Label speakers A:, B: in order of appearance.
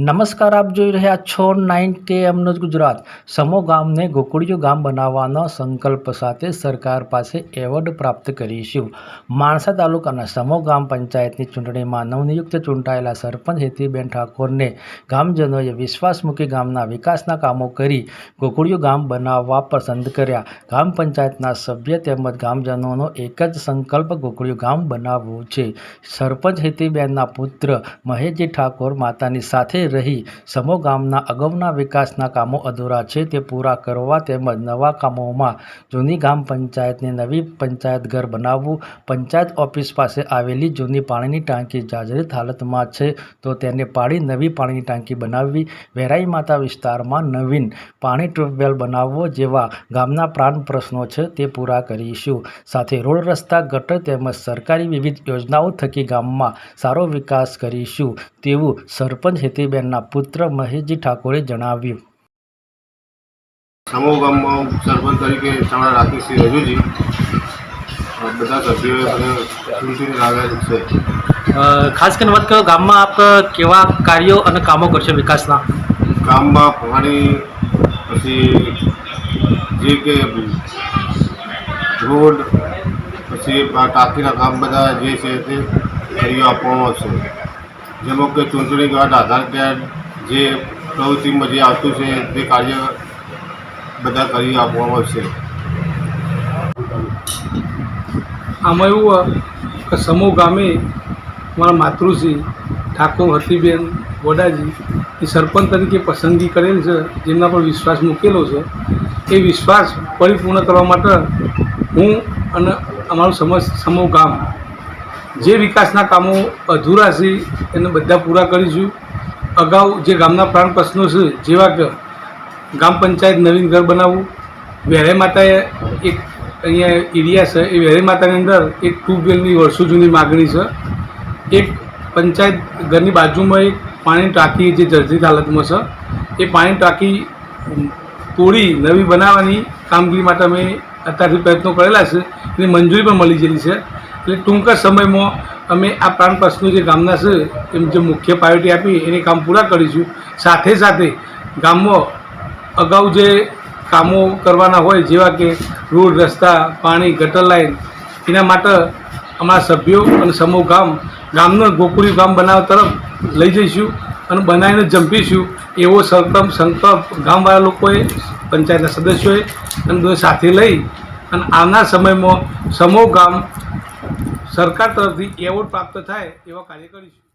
A: નમસ્કાર, આપ જોઈ રહ્યા છો નાઇન કે એમનું જ ગુજરાત. સમો ગામને ગોકુળિયું ગામ બનાવવાનો સંકલ્પ સાથે સરકાર પાસે એવોર્ડ પ્રાપ્ત કરીશું. માણસા તાલુકાના સમો ગામ પંચાયતની ચૂંટણીમાં નવનિયુક્ત ચૂંટાયેલા સરપંચ હેતીબેન ઠાકોરને ગામજનોએ વિશ્વાસ મૂકી ગામના વિકાસના કામો કરી ગોકુળિયું ગામ બનાવવા પસંદ કર્યા. ગામ પંચાયતના સભ્ય તેમજ ગામજનોનો એક જ સંકલ્પ ગોકુળિયું ગામ બનાવવું છે. સરપંચ હેતીબેનના પુત્ર મહેશજી ઠાકોર માતાની સાથે રહી. સમો ગામના અગાઉના વિકાસના કામો અધૂરા છે, તે પૂરા કરવા તેમજ નવા કામોમાં જૂની ગામ પંચાયતને નવી પંચાયત ઘર બનાવવું, પંચાયત ઓફિસ પાસે આવેલી જૂની પાણીની ટાંકી જાજરિત હાલતમાં છે, તો તેને પાડી નવી પાણીની ટાંકી બનાવવી. વેરાઈ માતા વિસ્તારમાં નવીન પાણી ટ્યુબવેલ બનાવવો જેવા ગામના પ્રાણ પ્રશ્નો છે, તે પૂરા કરીશું. સાથે રોડ રસ્તા, ગટર તેમજ સરકારી વિવિધ યોજનાઓ થકી ગામમાં સારો વિકાસ કરીશું. તેવું સરપંચ હેતીબેનના પુત્ર મહેશજી ઠાકોરે જણાવ્યું.
B: સમૂહ ગામમાં સરપંચ તરીકે ચાણા રાખી શ્રી રજુજી. બધા સભ્યોએ મને ચૂંટીને લાવ્યા છે.
A: ખાસ કરીને વાત કરો ગામમાં આપ કેવા કાર્યો અને કામો કરશો વિકાસના?
B: ગામમાં પાણી પછી જે કે રોડ પછી આ ટાંકીના કામ બધા જે છે તે કરી આપવામાં આવશે. જેમાં કે ચૂંટણી કાર્ડ આધાર કાર્ડ જે પ્રવૃત્તિમાં જે આવતું છે તે કાર્ય બધા કરી આપવામાં આવશે.
C: આમાં એવું કે સમૂહ ગામે મારા માતૃશ્રી, ઠાકોર હતીબેન વડાજી એ સરપંચ તરીકે પસંદગી કરેલ છે, જેમના પર વિશ્વાસ મૂકેલો છે. એ વિશ્વાસ પરિપૂર્ણ કરવા માટે હું અને અમારું સમજ સમૂહ ગામ જે વિકાસના કામો અધૂરા છે, એને બધા પૂરા કરીશું. અગાઉ જે ગામના પ્રાણ પ્રશ્નો છે, જેવા કે ગ્રામ પંચાયત નવીન ઘર બનાવવું, વેરાઈ માતાએ એક અહીંયા એરિયા છે, એ વેરાઈ માતાની અંદર એક ટ્યુબવેલની વર્ષો જૂની માગણી છે. એક પંચાયત ઘરની બાજુમાં એક પાણીની ટાંકી જે જર્જરિત હાલતમાં છે. એ પાણીની ટાંકી તોડી નવી બનાવવાની કામગીરી માટે અમે અત્યારથી પ્રયત્નો કરેલા છે. એની મંજૂરી પણ મળી ગયેલી છે. એટલે ટૂંક સમયમાં અમે આ પ્રાણ જે ગામના છે, એમ જે મુખ્ય પ્રાયોરિટી આપી, એને કામ પૂરા કરીશું. સાથે સાથે ગામમાં અગાઉ જે કામો કરવાના હોય, જેવા કે રોડ, રસ્તા, પાણી, ગટર લાઈન, એના માટે અમારા સભ્યો અને સમૂહ ગામ ગામનો ગોકુળી ગામ બનાવવા તરફ લઈ જઈશું અને બનાવીને જંપીશું એવો સંકલ્પ સંકલ્પ ગામવાળા લોકોએ, પંચાયતના સદસ્યોએ અને સાથે લઈ અને આવનાર સમયમાં સમૂહ ગામ સરકાર તરફથી એવોર્ડ પ્રાપ્ત થાય એવા કાર્ય કરીશું.